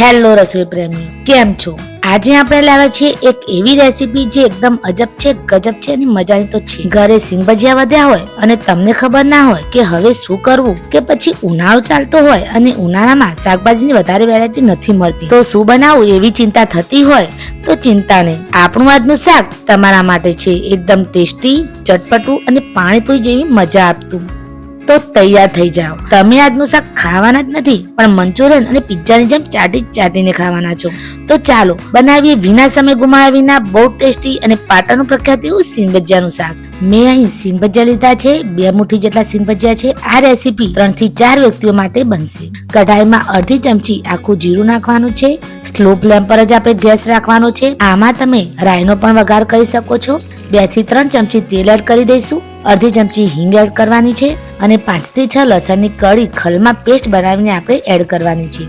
Hello રસોઈ પ્રેમી કેમ છો? આજે આપણે લાવ્યા છીએ એક એવી રેસીપી જે એકદમ અજબ છે, ગજબ છે અને મજાની તો છે. ઘરે સિંગ ભજીયા વધ્યા હોય અને તમને ખબર ના હોય કે હવે શું કરવું કે પછી ઉનાળો ચાલતો હોય અને ઉનાળામાં શાકભાજીની વધારે વેરાયટી નથી મળતી. તો શું બનાવવું એવી ચિંતા થતી હોય તો ચિંતા નહીં. આપણું આજનું શાક તમારા માટે છે એકદમ ટેસ્ટી, ચટપટું અને પાણીપુરી જેવી મજા આપતું. તો તૈયાર થઈ જાઓ. તમે આજનું શાક ખાવાના જ નથી, પણ મંચુરિયન અને પિઝાની જેમ ચાટી ચાટીને ખાવાના છો. તો ચાલો, બનાવીએ વિના સમય ગુમાવ્યા વિના બહુ ટેસ્ટી અને પાટાનું પ્રખ્યાત એવું સિંગભજિયાનું શાક. મેં અહીં સિંગ ભજીયા લીધા છે, બે મુઠ્ઠી જેટલા સિંગ ભજીયા છે. આ રેસીપી ત્રણથી ચાર વ્યક્તિઓ માટે બનશે. કઢાઈમાં અડધી ચમચી આખું જીરું નાખવાનું છે. સ્લો ફ્લેમ પર જ આપણે ગેસ રાખવાનો છે. આમાં તમે રાઈનો પણ વઘાર કરી શકો છો. બેથી ત્રણ ચમચી તેલ એડ કરી દઈશું. અડધી ચમચી હિંગ એડ કરવાની છે અને પાંચથી છ લસણની કળી ખલમાં પેસ્ટ બનાવીને આપણે એડ કરવાની છે.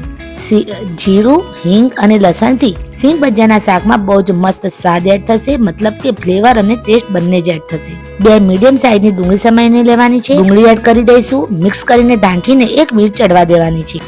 જીરું, હિંગ અને લસણથી સિંગ ભજીયાના શાકમાં બહુ જ મસ્ત સ્વાદ એડ થશે, મતલબ કે ફ્લેવર અને ટેસ્ટ બંને જ એડ થશે. બે મીડિયમ સાઈઝની ડુંગળી સમાઈને લેવાની છે. ડુંગળી એડ કરી દઈશું, મિક્સ કરીને ઢાંકીને એક મિનિટ ચડવા દેવાની છે.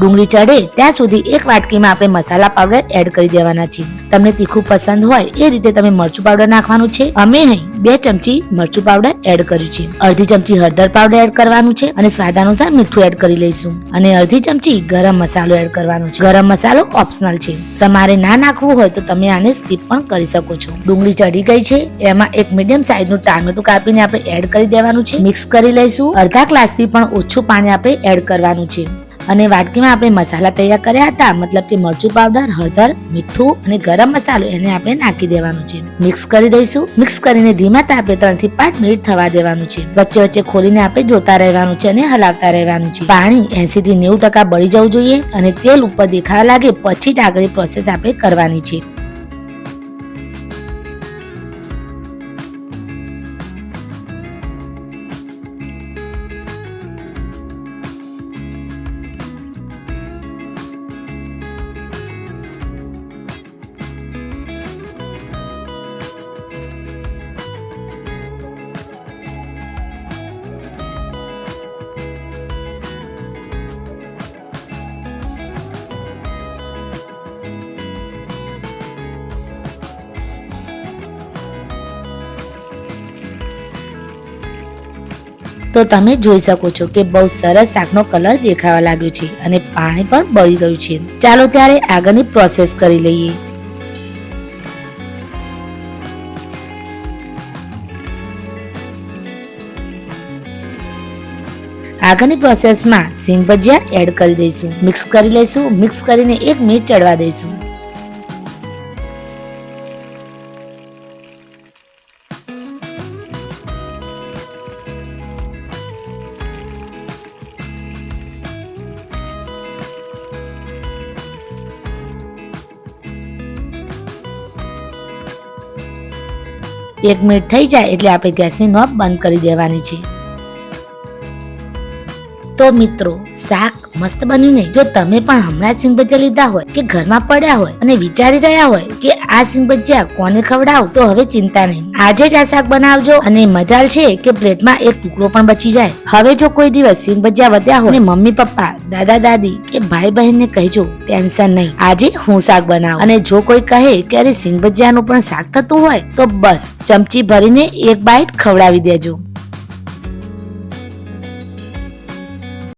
ડુંગળી ચડે, ત્યાં સુધી એક વાટકીમાં આપણે મસાલા પાવડર એડ કરી દેવાના છે તમને તીખું પસંદ હોય, એ રીતે તમે મરચું પાવડર નાખવાનું છે. અમે અહીં બે ચમચી મરચું પાવડર એડ કર્યું છે. અડધી ચમચી હળદર પાવડર એડ કરવાનું છે અને સ્વાદ અનુસાર મીઠું એડ કરી લઈશું. અને અડધી ચમચી ગરમ મસાલો એડ કરવાનો છે. ગરમ મસાલો ઓપ્શનલ છે. તમારે ના નાખવું હોય તો તમે આને સ્કીપ પણ કરી શકો છો. ડુંગળી ચડી ગઈ છે. એમાં એક મીડિયમ સાઈઝનું ટામેટું કાપીને આપણે એડ કરી દેવાનું છે. મિક્સ કરી લઈશું. અડધા ગ્લાસથી પણ ઓછું પાણી આપણે એડ કરવાનું છે. અને વાટકીમાં આપણે મસાલા તૈયાર કર્યા હતા. મતલબ કે મરચું પાવડર હળદર, મીઠું અને ગરમ મસાલો એને આપણે નાખી દેવાનું છે. મિક્સ કરી દઈશું. મિક્સ કરીને ધીમા તાપે ત્રણથી પાંચ મિનિટ થવા દેવાનું છે. વચ્ચે વચ્ચે ખોલીને આપણે જોતા રહેવાનું છે અને હલાવતા રહેવાનું છે. પાણી એસી થી નેવું ટકા બળી જવું જોઈએ અને તેલ ઉપર દેખાવા લાગે પછી જ આગળ પ્રોસેસ આપણે કરવાની છે. તો તમે જોઈ શકો છો કે બહુ સરસ શાકનો કલર દેખાવા લાગ્યો છે અને પાણી પણ બળી ગયું છે. ચાલો ત્યારે આગળની પ્રોસેસ કરી લઈએ. આગળની પ્રોસેસમાં સિંગ ભજીયા એડ કરી દઈશું. મિક્સ કરી લઈશું. મિક્સ કરીને એક મિનિટ ચડવા દઈશું. એક મિનિટ થઈ જાય એટલે આપણે ગેસની નોબ બંધ કરી દેવાની છે. તો મિત્રો, શાક મસ્ત બન્યું ને? જો તમે પણ હમણાં સિંગ ભજીયા લીધા હોય કે ઘરમાં પડ્યા હોય અને વિચારી રહ્યા હોય કે આ સિંગ ભજીયા કોને ખવડાવ, તો હવે ચિંતા નહીં. આજે જ આ શાક બનાવજો અને મજાલ છે કે પ્લેટમાં એક ટુકડો પણ બચી જાય. હવે જો કોઈ દિવસ સિંગ ભજીયા વધ્યા હોય, મમ્મી, પપ્પા, દાદા, દાદી કે ભાઈ બહેનને કહેજો, ટેન્શન નહીં. આજે હું શાક બનાવું. અને જો કોઈ કહે કે અરે સિંગ ભજીયાનું પણ શાક થતું હોય, તો બસ ચમચી ભરીને એક બાઈટ ખવડાવી દેજો.